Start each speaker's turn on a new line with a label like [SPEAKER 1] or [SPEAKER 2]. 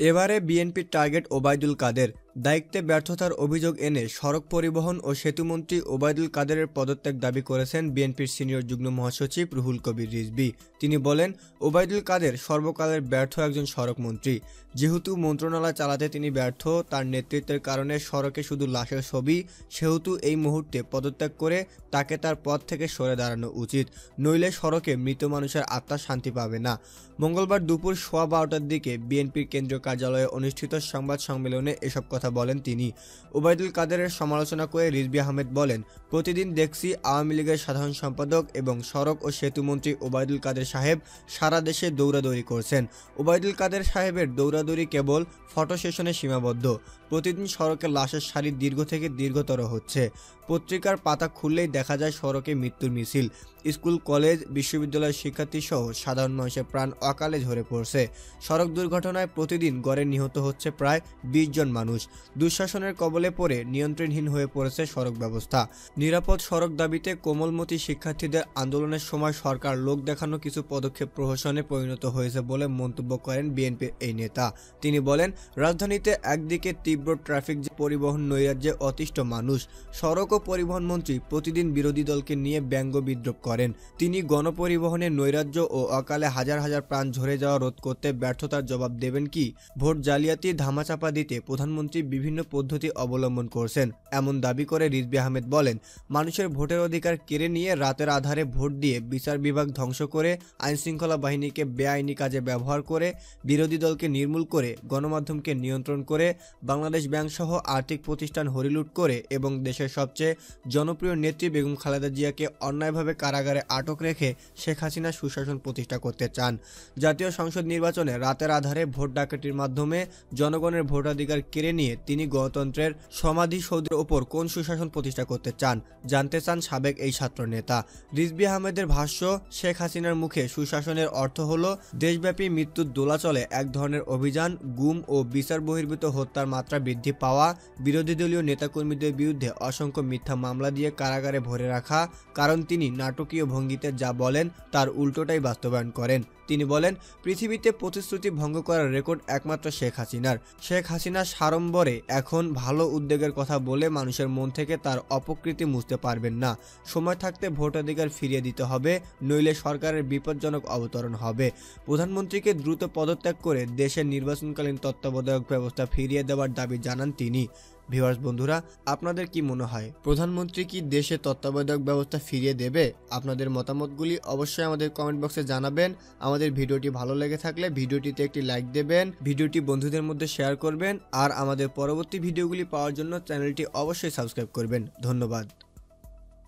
[SPEAKER 1] এবারে বিএনপির টার্গেট ওবায়দুল কাদের। দায়িত্বে ব্যর্থতার অভিযোগ এনে সড়ক পরিবহন ও সেতুমন্ত্রী ওবায়দুল কাদেরের পদত্যাগ দাবি করেছেন বিএনপির সিনিয়র যুগ্ম মহাসচিব রুহুল কবির রিজবি তিনি বলেন, ওবায়দুল কাদের সর্বকালের ব্যর্থ একজন সড়ক মন্ত্রী। যেহেতু মন্ত্রণালয় চালাতে তিনি ব্যর্থ, তার নেতৃত্বের কারণে সড়কে শুধু লাশের ছবি, সেহেতু এই মুহূর্তে পদত্যাগ করে তাকে তার পদ থেকে সরে দাঁড়ানো উচিত। নইলে সড়কে মৃত মানুষের আত্মা শান্তি পাবে না। মঙ্গলবার দুপুর সোয়া বারোটার দিকে বিএনপির কেন্দ্রীয় কার্যালয়ে অনুষ্ঠিত সংবাদ সম্মেলনে এসব কথা বলেন তিনি। ওবায়দুল কাদেরের সমালোচনা করে রিজবি আহমেদ বলেন, প্রতিদিন দেখছি আওয়ামী লীগের সাধারণ সম্পাদক এবং সড়ক ও সেতুমন্ত্রী ওবায়দুল কাদের সাহেব সারা দেশে দৌড়াদৌড়ি করছেন। ওবায়দুল কাদের সাহেবের দৌড়াদৌড়ি কেবল ফটো সেশনে সীমাবদ্ধ। প্রতিদিন সড়কের লাশের সারি দীর্ঘ থেকে দীর্ঘতর হচ্ছে। পত্রিকার পাতা খুললেই দেখা যায় সড়কে মৃত্যুর মিছিল। স্কুল, কলেজ বিশ্ববিদ্যালয়ের শিক্ষার্থী সহ সাধারণ মানুষের প্রাণ অকালে ঝরে পড়ছে। সড়ক দুর্ঘটনায় প্রতিদিন গড়ে নিহত হচ্ছে প্রায় বিশ জন মানুষ। দুঃশাসনের কবলে পড়ে নিয়ন্ত্রণহীন হয়ে পড়েছে সড়ক ব্যবস্থা। নিরাপদ সড়ক দাবিতে কোমলমতি শিক্ষার্থীদের আন্দোলনের সময় সরকার লোক দেখানো কিছু পদক্ষেপ প্রহসনে পরিণত হয়েছে বলে মন্তব্য করেন বিএনপির এই নেতা। তিনি বলেন, রাজধানীতে একদিকে তীব্র ট্রাফিক পরিবহন নৈরাজ্যে অতিষ্ঠ মানুষ। সড়ক ও পরিবহন মন্ত্রী প্রতিদিন বিরোধী দলকে নিয়ে ব্যঙ্গ বিদ্রোপ করেন। তিনি গণপরিবহনের নৈরাজ্য ও অকালে হাজার হাজার প্রাণ ঝরে যাওয়া রোধ করতে ব্যর্থতার জবাব দেবেন কি? ভোট জালিয়াতি ধামাচাপা দিতে প্রধানমন্ত্রী বিভিন্ন পদ্ধতি অবলম্বন করছেন। এমন দাবি করে রিজবি আহমেদ বলেন, মানুষের ভোটের অধিকার কেড়ে নিয়ে রাতের আধারে ভোট দিয়ে বিচার বিভাগ ধ্বংস করে আইনশৃঙ্খলা বাহিনীকে বেআইনি কাজে ব্যবহার করে, বিরোধী দলকে নির্মূল করে, গণমাধ্যমকে নিয়ন্ত্রণ করে, বাংলাদেশ ব্যাংক সহ আর্থিক প্রতিষ্ঠান হরিলুট করে এবং দেশের সবচেয়ে জনপ্রিয় নেত্রী বেগম খালেদা জিয়াকে অন্যায়ভাবে কারাগারে আটক রেখে শেখ হাসিনা সুশাসন প্রতিষ্ঠা করতে চান। জাতীয় সংসদ নির্বাচনে রাতের আধারে ভোট ডাকাতির মাধ্যমে জনগণের ভোটাধিকার কেড়ে নিয়ে তিনি গণতন্ত্রের সমাধিসৌধের ওপর কোন সুশাসন প্রতিষ্ঠা করতে চান জানতে চান সাবেক এই ছাত্র নেতা। রিজবি আহমেদের ভাষ্য, শেখ হাসিনার মুখে সুশাসনের অর্থ হল দেশব্যাপী মৃত্যুর দোলাচলে এক ধরনের অভিযান, গুম ও বিচার বহির্ভূত হত্যার মাত্রা বৃদ্ধি পাওয়া, বিরোধী দলীয় নেতাকর্মীদের বিরুদ্ধে অসংখ্য মিথ্যা মামলা দিয়ে কারাগারে ভরে রাখা, কারণ তিনি নাটকীয় ভঙ্গিতে যা বলেন তার উল্টোটাই বাস্তবায়ন করেন। তিনি বলেন, পৃথিবীতে প্রতিশ্রুতি ভঙ্গ করার রেকর্ড একমাত্র শেখ হাসিনার। শেখ হাসিনা সাড়ম্বরে এখন ভালো উদ্যোগের কথা বলে মানুষের মন থেকে তার অপকৃতি মুছতে পারবেন না। সময় থাকতে ভোটাধিকার ফিরিয়ে দিতে হবে, নইলে সরকারের বিপজ্জনক অবতরণ হবে। প্রধানমন্ত্রীকে দ্রুত পদত্যাগ করে দেশের নির্বাচনকালীন তত্ত্বাবধায়ক ব্যবস্থা ফিরিয়ে দেওয়ার দাবি জানান তিনি। ভিউয়ার্স বন্ধুরা, আপনাদের কি মনে হয়? প্রধানমন্ত্রী কি দেশে তত্ত্বাবধায়ক ব্যবস্থা ফিরিয়ে দেবে? আপনাদের মতামতগুলি অবশ্যই আমাদের কমেন্ট বক্সে জানাবেন। আমাদের ভিডিওটি ভালো লেগে থাকলে ভিডিওটিতে একটি লাইক দেবেন, ভিডিওটি বন্ধুদের মধ্যে শেয়ার করবেন, আর আমাদের পরবর্তী ভিডিওগুলি পাওয়ার জন্য চ্যানেলটি অবশ্যই সাবস্ক্রাইব করবেন। ধন্যবাদ।